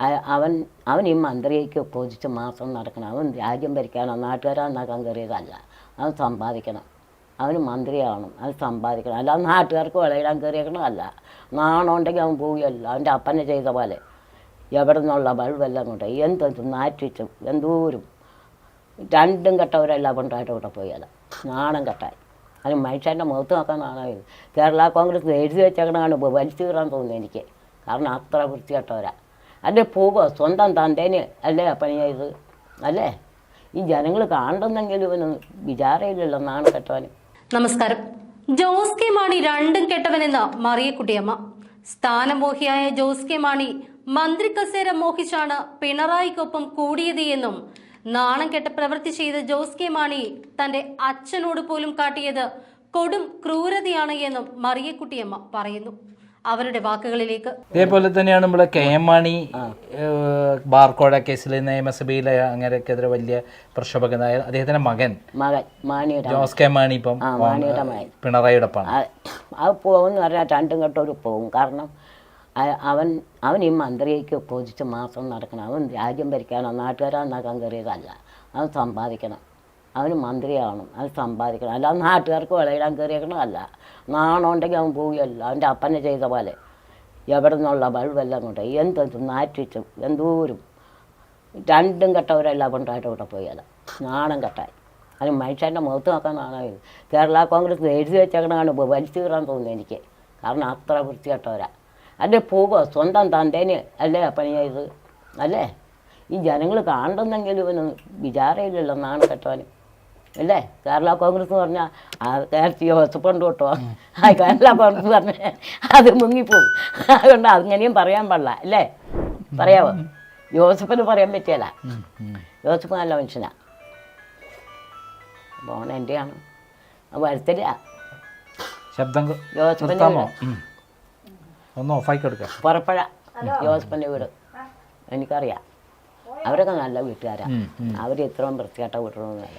അവൻ അവൻ ഈ മന്ത്രിക്ക് ഒപ്പോസിച്ച് മാത്രം നടക്കണം. അവൻ രാജ്യം ഭരിക്കാനോ നാട്ടുകാരാണെന്നാക്കാൻ കയറിയതല്ല. അവൻ സമ്പാദിക്കണം. അവന് മന്ത്രിയാവണം. അവൻ സമ്പാദിക്കണം. അല്ലാതെ നാട്ടുകാർക്ക് വിളയിടാൻ കയറിയേക്കണമല്ല നാണമുണ്ടെങ്കിൽ അവൻ പോവുകയല്ല. അവന്റെ അപ്പനെ ചെയ്ത പോലെ. എവിടെ നിന്നുള്ള ബൾബെല്ലാം കൊണ്ട് എന്ത് നാറ്റിച്ചും എന്തോരും. രണ്ടും കെട്ടവരെല്ലാം കൊണ്ടായിട്ട് ഇവിടെ പോയല്ല നാണം കെട്ടായി അതിന് മനുഷ്യന്റെ മുഖത്ത് നോക്കാൻ നാണമായത് കേരള കോൺഗ്രസ് എഴുതി വെച്ചേക്കണാണ് വലിച്ചു കീറാൻ തോന്നുന്നു എനിക്ക്. കാരണം അത്ര വൃത്തികെട്ടവരാ. അല്ലേ പോവുക സ്വന്തം തന്തേന് അല്ലേ പണി ചെയ്ത് അല്ലേ? ഈ ജനങ്ങൾ കാണുന്നെങ്കിലും ഇവന് വിചാരമില്ലല്ലോ നാണ് കെട്ടവന്. നമസ്കാരം. ജോസ് കെ മാണി രണ്ടും കെട്ടവനെന്ന മറിയക്കുട്ടിയമ്മ. സ്ഥാനമോഹിയായ ജോസ് കെ മാണി മന്ത്രി കസേര മോഹിച്ചാണ് പിണറായിക്കൊപ്പം കൂടിയത് എന്നും നാണം കെട്ട പ്രവൃത്തി ചെയ്ത ജോസ് കെ മാണി തന്റെ അച്ഛനോട് പോലും കാട്ടിയത് കൊടും ക്രൂരതയാണ് എന്നും മറിയക്കുട്ടിയമ്മ പറയുന്നു. അവരുടെ വാക്കുകളിലേക്ക് ഇതേപോലെ തന്നെയാണ് നമ്മുടെ കെ എം മാണി ബാർക്കോഴ കേസിൽ നിയമസഭയിലെ അങ്ങനെയൊക്കെതിരെ വലിയ പ്രക്ഷോഭകനായ അദ്ദേഹത്തിന്റെ മകൻ. മകൻ മാണിയുടെ ജോസ് കെ മാണി ഇപ്പം പിണറായിയുടെ അത് പോകുമെന്ന് പറഞ്ഞാൽ രണ്ടും കെട്ടൊരു പോകും കാരണം അവൻ അവൻ ഈ മന്ത്രിക്ക് ഒപ്പോസിച്ച് മാത്രം നടക്കണം. അവൻ രാജ്യം ഭരിക്കാനോ നാട്ടുകാരാന്നാക്കാൻ കയറിയതല്ല. അവൻ സമ്പാദിക്കണം. അവന് മന്ത്രിയാവണം അവൻ സമ്പാദിക്കണം. അല്ലാതെ നാട്ടുകാർക്ക് വിളയിടാൻ കയറിയേക്കണം അല്ല. നാണമുണ്ടെങ്കിൽ അവൻ പോവുകയല്ല. അവന്റെ അപ്പനെ ചെയ്ത പോലെ. എവിടെ നിന്നുള്ള ബൾബെല്ലാം കൊണ്ട് എന്തെന്തും നാറ്റിച്ചും എന്തോരും. രണ്ടും കെട്ടവരെല്ലാം കൊണ്ടായിട്ട് ഇവിടെ പോയല്ല നാണം കെട്ടായി അതിന് മനുഷ്യന്റെ മുഖത്ത് നോക്കാൻ നാണമായത് കേരള കോൺഗ്രസ് എഴുതി വെച്ചേക്കണാണ് വലിച്ചു കീറാൻ തോന്നുന്നു എനിക്ക്. കാരണം അത്ര വൃത്തികെട്ടവരാ. അല്ലേ പോകുക സ്വന്തം തന്തേന് അല്ലേ പണി ചെയ്ത് അല്ലേ? ഈ ജനങ്ങൾ കാണുന്നെങ്കിലും ഇവന് വിചാരയില്ലല്ലോ നാണം കെട്ടവന്. അല്ലേ? കേരള കോൺഗ്രസ് എന്ന് പറഞ്ഞാൽ നേരത്തെ ജോസഫുണ്ട് കേട്ടോ ആ കേരള കോൺഗ്രസ് പറഞ്ഞ അത് മുങ്ങിപ്പോവും. അതുകൊണ്ട് അങ്ങനെയും പറയാൻ പാടില്ല അല്ലേ? പറയാവോ? ജോസഫിന് പറയാൻ പറ്റിയല്ല. ജോസഫ് നല്ല മനുഷ്യനാ. ഫോൺ എന്റെയാണ് വരുത്തില്ല. ശബ്ദം ജോസഫിന്റെ. ഒന്ന് ഓഫാക്കി പുറപ്പഴ ജോസഫിന്റെ വീട്. എനിക്കറിയാം. അവരൊക്കെ നല്ല വീട്ടുകാരാണ്. അവർ ഇത്രയും വൃത്തികെട്ട വീട്ടിലൊന്നുമല്ല